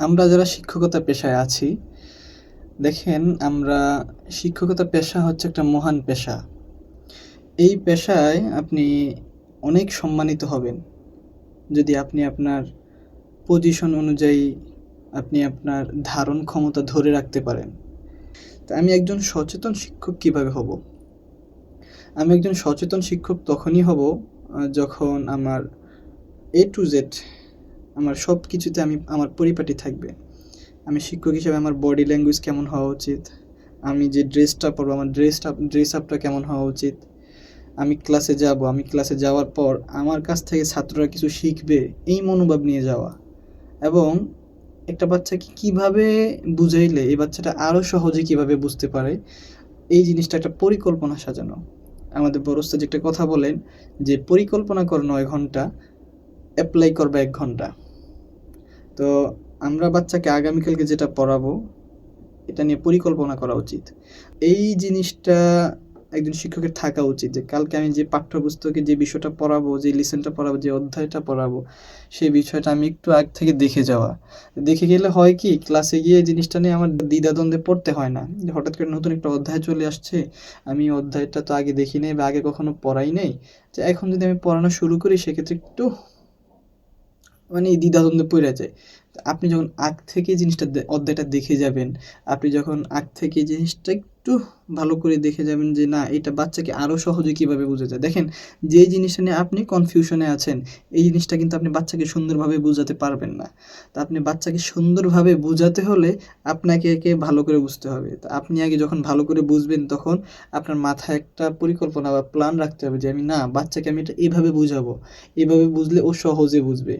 আমরা যারা শিক্ষকতা পেশায় আছি, দেখেন আমরা শিক্ষকতা পেশা হচ্ছে একটা মহান পেশা। এই পেশায় আপনি অনেক সম্মানিত হবেন। যদি আপনি আপনার পজিশন অনুযায়ী আপনি আপনার ধারণ ক্ষমতা ধরে রাখতে পারেন। তা আমি একজন সচেতন শিক্ষক কীভাবে হব? আমি একজন সচেতন শিক্ষক তখনই হব যখন আমার এ টু জেড আমার সব কিছুতে আমি, আমার পরিপাটি থাকবে। আমি শিক্ষক হিসেবে আমার বডি ল্যাঙ্গুয়েজ কেমন হওয়া উচিত? আমি যে ড্রেসটা পরবো, আমার ড্রেসটা ড্রেস আপটা কেমন হওয়া উচিত? আমি ক্লাসে যাব, আমি ক্লাসে যাওয়ার পর আমার কাছ থেকে ছাত্ররা কিছু শিখবে, এই মনোভাব নিয়ে যাওয়া। এবং একটা বাচ্চাকে কীভাবে বুঝাইলে, এই বাচ্চাটা আরও সহজে কীভাবে বুঝতে পারে, এই জিনিসটা একটা পরিকল্পনা সাজানো। আমাদের বড় যে একটা কথা বলেন যে, পরিকল্পনা কর নয় ঘণ্টা অ্যাপ্লাই করবে এক ঘণ্টা। তো আমরা বাচ্চাকে আগামীকালকে যেটা পড়াবো, এটা নিয়ে পরিকল্পনা করা উচিত। এই জিনিসটা একজন শিক্ষকের থাকা উচিত যে কালকে আমি যে পাঠ্যপুস্তকে যে বিষয়টা পড়াবো, যে লিসেনটা পড়াবো, যে অধ্যায়টা পড়াবো, সেই বিষয়টা আমি একটু আগ থেকে দেখে যাওয়া। দেখে গেলে হয় কি ক্লাসে গিয়ে জিনিসটা নিয়ে আমার দ্বিধাদ্বন্দ্বে পড়তে হয় না। হঠাৎ করে নতুন একটা অধ্যায় চলে আসছে, আমি অধ্যায়টা তো আগে দেখি নাই বা আগে কখনো পড়াই নাই। যে এখন যদি আমি পড়ানো শুরু করি, সেক্ষেত্রে একটু মানে দ্বিধাদ্বন্দ্বে পড়ে যায় আপনি যখন আগ থেকে জিনিসটা অধ্যায়টা দেখে যাবেন, আপনি যখন আগ থেকে জিনিসটা একটু ভালো করে দেখে যাবেন যে, না, এটা বাচ্চাকে আরও সহজে কীভাবে বুঝে যায় দেখেন, যে জিনিসটা নিয়ে আপনি কনফিউশনে আছেন, এই জিনিসটা কিন্তু আপনি বাচ্চাকে সুন্দরভাবে বোঝাতে পারবেন না। তা আপনি বাচ্চাকে সুন্দরভাবে বোঝাতে হলে আপনাকে একে ভালো করে বুঝতে হবে। তা আপনি আগে যখন ভালো করে বুঝবেন তখন আপনার মাথায় একটা পরিকল্পনা বা প্ল্যান রাখতে হবে যে, আমি, না, বাচ্চাকে আমি এটা এভাবে বুঝাবো। এভাবে বুঝলে ও সহজে বুঝবে।